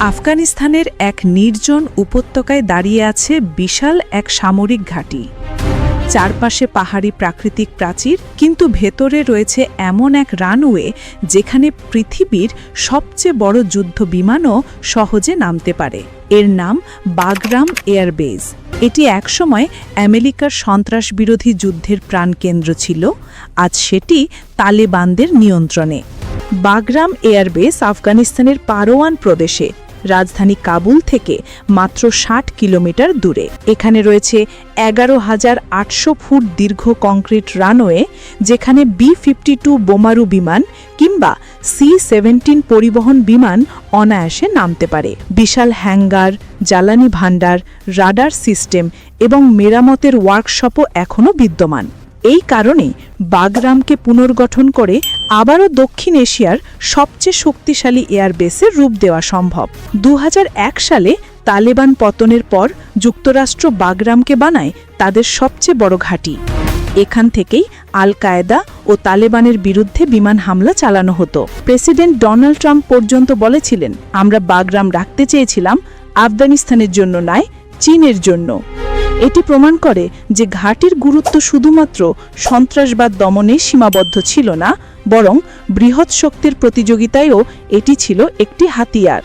আফগানিস্তানের এক নির্জন উপত্যকায় দাঁড়িয়ে আছে বিশাল এক সামরিক ঘাঁটি। চারপাশে পাহাড়ি প্রাকৃতিক প্রাচীর, কিন্তু ভেতরে রয়েছে এমন এক রানওয়ে যেখানে পৃথিবীর সবচেয়ে বড় যুদ্ধ বিমানও সহজে নামতে পারে। এর নাম বাগরাম এয়ারবেজ এটি একসময় আমেরিকার সন্ত্রাস বিরোধী যুদ্ধের প্রাণকেন্দ্র ছিল। আজ সেটি তালেবানদের নিয়ন্ত্রণে। বাগরাম এয়ারবেস আফগানিস্তানের পারোয়ান প্রদেশে রাজধানী কাবুল থেকে মাত্র ষাট কিলোমিটার দূরে। এখানে রয়েছে এগারো হাজার আটশো ফুট দীর্ঘ কংক্রিট রানওয়ে, যেখানে বি ফিফটি টু বোমারু বিমান কিংবা সি সেভেন্টিন পরিবহন বিমান অনায়াসে নামতে পারে। বিশাল হ্যাঙ্গার, জ্বালানি ভাণ্ডার, রাডার সিস্টেম এবং মেরামতের ওয়ার্কশপও এখনও বিদ্যমান। এই কারণে বাগরামকে পুনর্গঠন করে আবারও দক্ষিণ এশিয়ার সবচেয়ে শক্তিশালী এয়ারবেসের রূপ দেওয়া সম্ভব। দু হাজার এক সালে তালেবান পতনের পর যুক্তরাষ্ট্র বাগরামকে বানায় তাদের সবচেয়ে বড় ঘাঁটি। এখান থেকেই আল কায়েদা ও তালেবানের বিরুদ্ধে বিমান হামলা চালানো হতো। প্রেসিডেন্ট ডোনাল্ড ট্রাম্প পর্যন্ত বলেছিলেন, আমরা বাগরাম রাখতে চেয়েছিলাম, আফগানিস্তানের জন্য নয়, চীনের জন্য। এটি প্রমাণ করে যে ঘাটির গুরুত্ব শুধুমাত্র সন্ত্রাসবাদ দমনে সীমাবদ্ধ ছিল না, বরং বৃহৎ শক্তির প্রতিযোগিতায়ও এটি ছিল একটি হাতিয়ার।